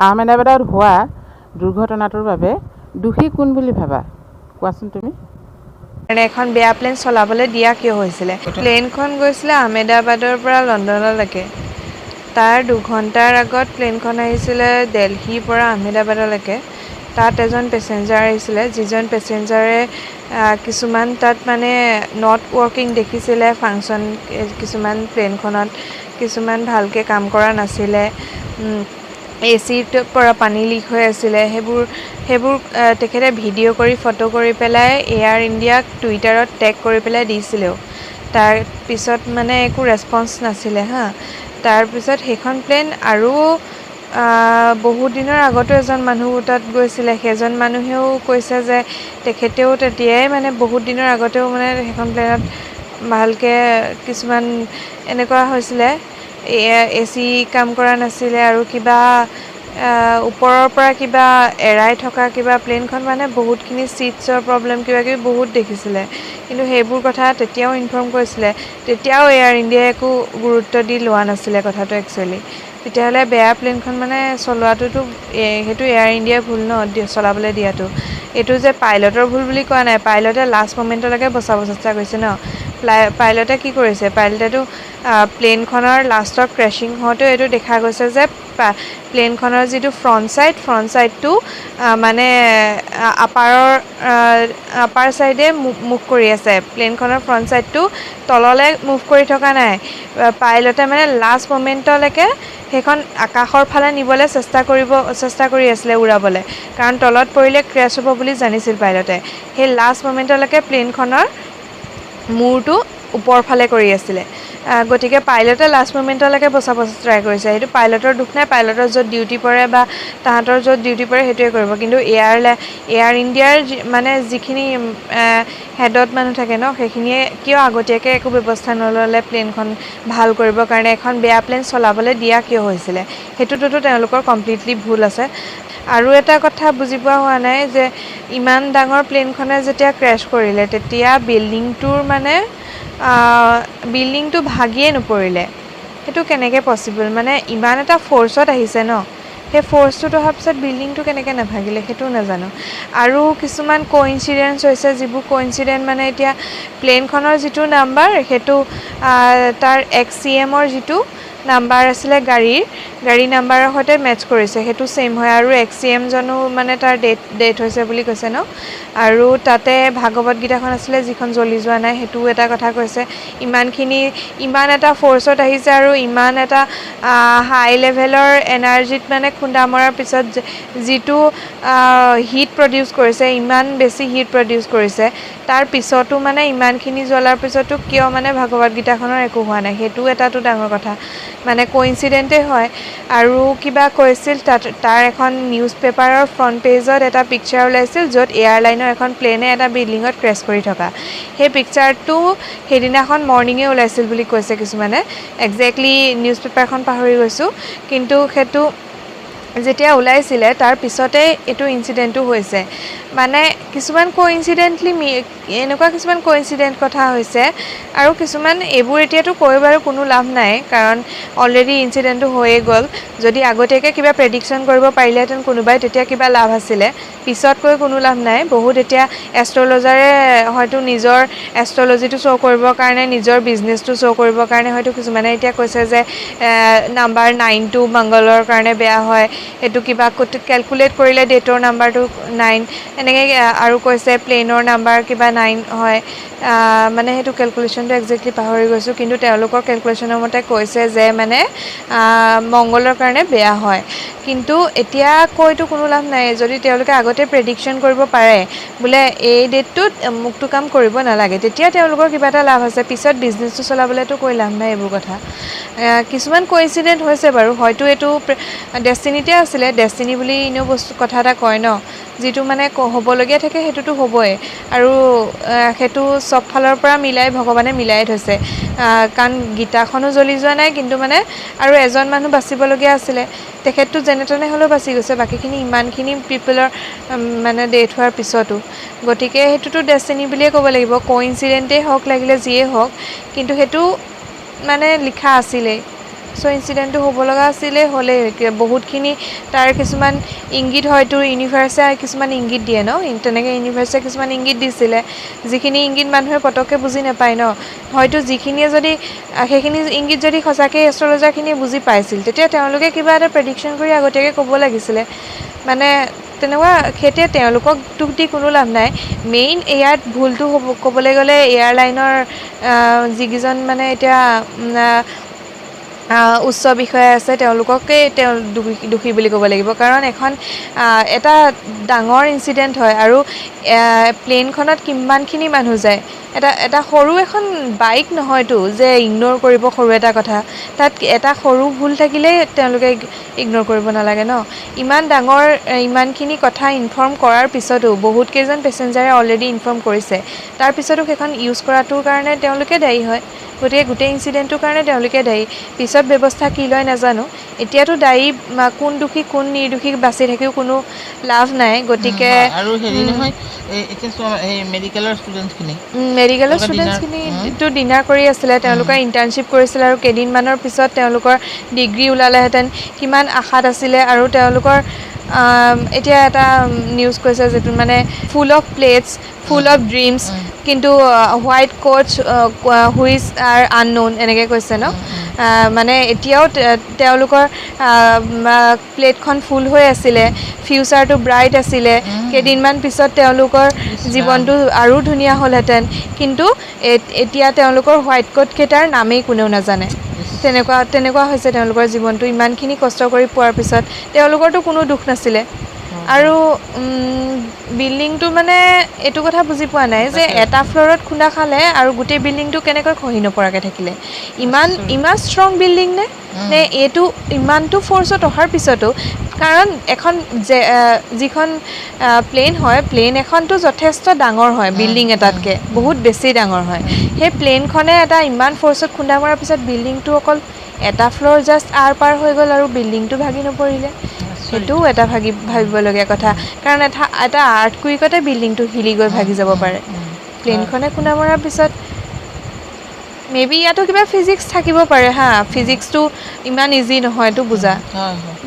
আহমেদাবাদত হোৱা দুৰ্ঘটনাটোৰ বাবে দোষী কোন বুলি ভাবা? কোৱাচোন তুমি। কাৰণে এখন বেয়া প্লেন চলাবলৈ দিয়া কিয় হৈছিলে? প্লেনখন গৈছিলে আহমেদাবাদৰ পৰা লণ্ডনলৈকে। তাৰ দুঘণ্টাৰ আগত প্লেনখন আহিছিলে দেলহিৰ পৰা আহমেদাবাদলৈকে। তাত এজন পেছেঞ্জাৰ আহিছিলে, যিজন পেছেঞ্জাৰে কিছুমান তাত মানে নট ৱৰ্কিং দেখিছিলে ফাংচন কিছুমান প্লেনখনত। কিছুমান ভালকৈ কাম কৰা নাছিলে। এ চিৰ পৰা পানী লিক হৈ আছিলে সেইবোৰ সেইবোৰ তেখেতে ভিডিঅ' কৰি ফটো কৰি পেলাই এয়াৰ ইণ্ডিয়াক টুইটাৰত টেগ কৰি পেলাই দিছিলেও। তাৰপিছত মানে একো ৰেচপন্স নাছিলে হা। তাৰপিছত সেইখন প্লেন আৰু বহুত দিনৰ আগতো এজন মানুহ তাত গৈছিলে। সেইজন মানুহেও কৈছে যে তেখেতেও তেতিয়াই মানে বহুত দিনৰ আগতেও মানে সেইখন প্লেনত ভালকৈ কিছুমান এনেকুৱা হৈছিলে। এ চি কাম কৰা নাছিলে আৰু কিবা ওপৰৰ পৰা কিবা এৰাই থকা কিবা প্লেনখন মানে বহুতখিনি ছিটছৰ প্ৰব্লেম কিবাকিবি বহুত দেখিছিলে। কিন্তু সেইবোৰ কথা তেতিয়াও ইনফৰ্ম কৰিছিলে। তেতিয়াও এয়াৰ ইণ্ডিয়াই একো গুৰুত্ব দি লোৱা নাছিলে কথাটো একচুৱেলি তেতিয়াহ'লে বেয়া প্লেনখন মানে চলোৱাটোতো সেইটো এয়াৰ ইণ্ডিয়াৰ ভুল ন চলাবলৈ দিয়াটো। এইটো যে পাইলটৰ ভুল বুলি কোৱা নাই পাইলটে লাষ্ট মমেণ্টলৈকে বচাব চেষ্টা কৰিছে ন। পাইলটে কি কৰিছে? পাইলটেতো প্লেনখনৰ লাষ্টৰ ক্ৰেছিং হওঁতেও এইটো দেখা গৈছে যে প্লেনখনৰ যিটো ফ্ৰণ্ট ছাইড ফ্ৰণ্ট ছাইডটো মানে আপাৰৰ আপাৰ ছাইডে মুভ কৰি আছে। প্লেনখনৰ ফ্ৰণ্ট ছাইডটো তললৈ মুভ কৰি থকা নাই। পাইলটে মানে লাষ্ট মমেণ্টলৈকে সেইখন আকাশৰ ফালে নিবলৈ চেষ্টা কৰিব চেষ্টা কৰি আছিলে উৰাবলৈ। কাৰণ তলত পৰিলে ক্ৰেছ হ'ব বুলি জানিছিল পাইলটে সেই লাষ্ট মমেণ্টলৈকে প্লেনখনৰ মূৰটো ওপৰ ফালে কৰি আছিলে। গতিকে পাইলটে লাষ্ট মমেণ্টলৈকে বচাব ট্ৰাই কৰিছে। সেইটো পাইলটৰ দুখ নাই পাইলটৰ য'ত ডিউটি পৰে বা তাহাঁতৰ য'ত ডিউটি পৰে সেইটোৱে কৰিব। কিন্তু এয়াৰ এয়াৰ ইণ্ডিয়াৰ মানে যিখিনি হেডত মানুহ থাকে ন সেইখিনিয়ে কিয় আগতীয়াকৈ একো ব্যৱস্থা নল'লে প্লেনখন ভাল কৰিবৰ কাৰণে এখন বেয়া প্লেন চলাবলৈ দিয়া কিয় হৈছিলে? সেইটোতো তেওঁলোকৰ কমপ্লিটলি ভুল আছে। আৰু এটা কথা বুজি পোৱা হোৱা নাই যে ইমান ডাঙৰ প্লেনখনে যেতিয়া ক্ৰেছ কৰিলে তেতিয়া বিল্ডিংটোৰ মানে বিল্ডিংটো ভাগিয়ে নপৰিলে। সেইটো কেনেকৈ পচিবল মানে ইমান এটা ফ'ৰ্চত আহিছে ন? সেই ফ'ৰ্চটোত অহাৰ পিছত বিল্ডিংটো কেনেকৈ নাভাগিলে সেইটোও নাজানো। আৰু কিছুমান কইনচিডেঞ্চ হৈছে যিবোৰ কইনচিডেণ্ট মানে এতিয়া প্লেনখনৰ যিটো নাম্বাৰ সেইটো তাৰ এক্স চি এমৰ যিটো নাম্বাৰ আছিলে গাড়ীৰ গাড়ী নাম্বাৰৰ সৈতে মেটচ কৰিছে। সেইটো ছেইম হয়। আৰু এক্স চি এমজনো মানে তাৰ ডেট ডেথ হৈছে বুলি কৈছে ন? আৰু তাতে ভাগৱত গীতাখন আছিলে যিখন জ্বলি যোৱা নাই সেইটোও এটা কথা কৈছে। ইমানখিনি ইমান এটা ফ'ৰ্চত আহিছে আৰু ইমান এটা হাই লেভেলৰ এনাৰ্জিত মানে খুন্দা মৰাৰ পিছত যিটো হিট প্ৰডিউচ কৰিছে ইমান বেছি হিট প্ৰডিউচ কৰিছে তাৰ পিছতো মানে ইমানখিনি জ্বলাৰ পিছতো কিয় মানে ভাগৱত গীতাখনৰ একো হোৱা নাই? সেইটোও এটাতো ডাঙৰ কথা। মানে কইনচিডেণ্টেই হয়। আৰু কিবা কৈছিল তাত তাৰ এখন নিউজ পেপাৰৰ ফ্ৰণ্ট পেজত এটা পিকচাৰ ওলাইছিল য'ত এয়াৰলাইনৰ এখন প্লেনে এটা বিল্ডিঙত ক্ৰেছ কৰি থকা। সেই পিকচাৰটো সেইদিনাখন মৰ্ণিঙে ওলাইছিল বুলি কৈছে কিছুমানে। একজেক্টলি নিউজ পেপাৰখন পাহৰি গৈছোঁ। কিন্তু সেইটো যেতিয়া ওলাইছিলে তাৰ পিছতেই এইটো ইনচিডেণ্টটো হৈছে। মানে কিছুমান কইনচিডেণ্টলি এনেকুৱা কিছুমান কইনচিডেণ্ট কথা হৈছে আৰু কিছুমান এইবোৰ এতিয়াতো কৈ বাৰু কোনো লাভ নাই কাৰণ অলৰেডি ইনচিডেণ্টটো হৈয়ে গ'ল। যদি আগতীয়াকৈ কিবা প্ৰেডিকশ্যন কৰিব পাৰিলেহেঁতেন কোনোবাই তেতিয়া কিবা লাভ আছিলে। পিছত কৈ কোনো লাভ নাই। বহুত এতিয়া এষ্ট্ৰলজাৰে হয়তো নিজৰ এষ্ট্ৰলজিটো শ্ব' কৰিবৰ কাৰণে নিজৰ বিজনেছটো শ্ব' কৰিবৰ কাৰণে হয়তো কিছুমানে এতিয়া কৈছে যে নাম্বাৰ নাইনটো মংগলৰ কাৰণে বেয়া হয়। সেইটো কিবা কেলকুলেট কৰিলে ডেটৰ নাম্বাৰটো নাইন এনেকৈ আৰু কৈছে প্লেনৰ নাম্বাৰ কিবা নাইন হয় মানে সেইটো কেলকুলেশ্যনটো একজেক্টলি পাহৰি গৈছোঁ, কিন্তু তেওঁলোকৰ কেলকুলেশ্যনৰ মতে কৈছে যে মানে মংগলৰ কাৰণে বেয়া হয়। কিন্তু এতিয়া কৈতো কোনো লাভ নাই, যদি তেওঁলোকে আগতে প্ৰেডিকশ্যন কৰিব পাৰে, বোলে এই ডেটটোত অমুকটো কাম কৰিব নালাগে, তেতিয়া তেওঁলোকৰ কিবা এটা লাভ আছে, পিছত বিজনেছটো চলাবলৈতো কৈ লাভ নাই এইবোৰ কথা। কিছুমান কইনচিডেণ্ট হৈছে বাৰু, হয়তো এইটো ডেষ্টিনিতে আছিলে ডেষ্টিনি বুলি এনেও বস্তু কথা এটা কয় ন যিটো মানে হ'বলগীয়া থাকে সেইটোতো হ'বই। আৰু সেইটো চব ফালৰ পৰা মিলাই ভগৱানে মিলাই থৈছে। কাৰণ গীতাখনো জ্বলি যোৱা নাই কিন্তু মানে আৰু এজন মানুহ বাচিবলগীয়া আছিলে। তেখেতটো যেনে তেনে হ'লেও বাচি গৈছে বাকীখিনি ইমানখিনি পিপলৰ মানে ডেথ হোৱাৰ পিছতো। গতিকে সেইটোতো ডেষ্টিনি বুলিয়ে ক'ব লাগিব। কইনচিডেণ্টেই হওক লাগিলে যিয়েই হওক কিন্তু সেইটো মানে লিখা আছিলেই। চ' ইনচিডেণ্টটো হ'ব লগা আছিলে হ'লে বহুতখিনি তাৰ কিছুমান ইংগিত হয়তো ইউনিভাৰ্ছে কিছুমান ইংগিত দিয়ে ন? তেনেকৈ ইউনিভাৰ্ছে কিছুমান ইংগিত দিছিলে। যিখিনি ইংগিত মানুহে পটককৈ বুজি নাপায় ন? হয়তো যিখিনিয়ে যদি সেইখিনি ইংগিত যদি সঁচাকৈ এষ্ট্ৰলজাৰখিনিয়ে বুজি পাইছিল তেতিয়া তেওঁলোকে কিবা এটা প্ৰেডিকশ্যন কৰি আগতীয়াকৈ ক'ব লাগিছিলে। মানে তেনেকুৱা সেইটোৱে তেওঁলোকক দুখ দি কোনো লাভ নাই। মেইন ইয়াত ভুলটো হ'ব ক'বলৈ গ'লে এয়াৰলাইনৰ যিকেইজন মানে এতিয়া উচ্চ বিষয়া আছে তেওঁলোককেই তেওঁ দোষী বুলি ক'ব লাগিব। কাৰণ এখন এটা ডাঙৰ ইনচিডেণ্ট হয় আৰু প্লেনখনত কিমানখিনি মানুহ যায়। এটা এটা সৰু এখন বাইক নহয়তো যে ইগন'ৰ কৰিব সৰু এটা কথা। তাত এটা সৰু ভুল থাকিলেই তেওঁলোকে ইগন'ৰ কৰিব নালাগে ন। ইমান ডাঙৰ ইমানখিনি কথা ইনফৰ্ম কৰাৰ পিছতো বহুতকেইজন পেচেঞ্জাৰে অলৰেডি ইনফৰ্ম কৰিছে। তাৰপিছতো সেইখন ইউজ কৰাটোৰ কাৰণে তেওঁলোকে দায়ী হয়। গতিকে গোটেই ইনচিডেণ্টটোৰ কাৰণে তেওঁলোকে দায়ী। পিছত ব্যৱস্থা কি লয় নাজানো। এতিয়াতো দায়ী কোন দোষী কোন নিৰ্দোষী বাচি থাকিও কোনো লাভ নাই। গতিকে আৰু হেৰি নহয় এতিয়া চোৱা মেডিকেলৰ মেডিকেলৰ dinner- ষ্টুডেণ্টছখিনিতো ডিনাৰ কৰি আছিলে তেওঁলোকে ইণ্টাৰ্ণশ্বিপ কৰিছিলে আৰু কেইদিনমানৰ পিছত তেওঁলোকৰ ডিগ্ৰী ওলালেহেঁতেন। কিমান আশাত আছিলে আৰু তেওঁলোকৰ এতিয়া এটা নিউজ কৈছে যিটো মানে full of plates full of dreams কিন্তু white coach whose are unknown এনেকৈ কৈছে ন? মানে এতিয়াও তেওঁলোকৰ প্লেটখন ফুল হৈ আছিলে ফিউচাৰটো ব্ৰাইট আছিলে কেইদিনমান পিছত তেওঁলোকৰ জীৱনটো আৰু ধুনীয়া হ'লহেঁতেন। কিন্তু এতিয়া তেওঁলোকৰ হোৱাইট কোটকেইটাৰ নামেই কোনেও নাজানে। তেনেকুৱা তেনেকুৱা হৈছে তেওঁলোকৰ জীৱনটো। ইমানখিনি কষ্ট কৰি পোৱাৰ পিছত তেওঁলোকৰতো কোনো দুখ নাছিলে। আৰু বিল্ডিংটো মানে এইটো কথা বুজি পোৱা নাই যে। এটা ফ্ল'ৰত খুন্দা খালে আৰু গোটেই বিল্ডিংটো কেনেকৈ খহি নপৰাকৈ থাকিলে। ইমান ইমান ষ্ট্ৰং বিল্ডিং নে? নে এইটো ইমানটো ফ'ৰ্চত অহাৰ পিছতো? কাৰণ এখন যে যিখন প্লেন হয় প্লেন এখনতো যথেষ্ট ডাঙৰ হয় বিল্ডিং এটাতকৈ। বহুত বেছি ডাঙৰ হয়। সেই প্লেনখনে এটা ইমান ফ'ৰ্চত খুন্দা মৰাৰ পিছত বিল্ডিংটো অকল এটা ফ্ল'ৰ জাষ্ট আৰ পাৰ হৈ গ'ল আৰু বিল্ডিংটো ভাগি নপৰিলে। সেইটোও এটা ভাগি ভাবিবলগীয়া কথা। কাৰণ এটা এটা আৰ্থ কুইকতে বিল্ডিংটো হিলি গৈ ভাগি যাব পাৰে। প্লেনখনে খুন্দা মৰাৰ পিছত মে বি ইয়াতো কিবা ফিজিক্স থাকিব পাৰে হা। ফিজিক্সটো ইমান ইজি নহয়তো বুজা। হয় হয়।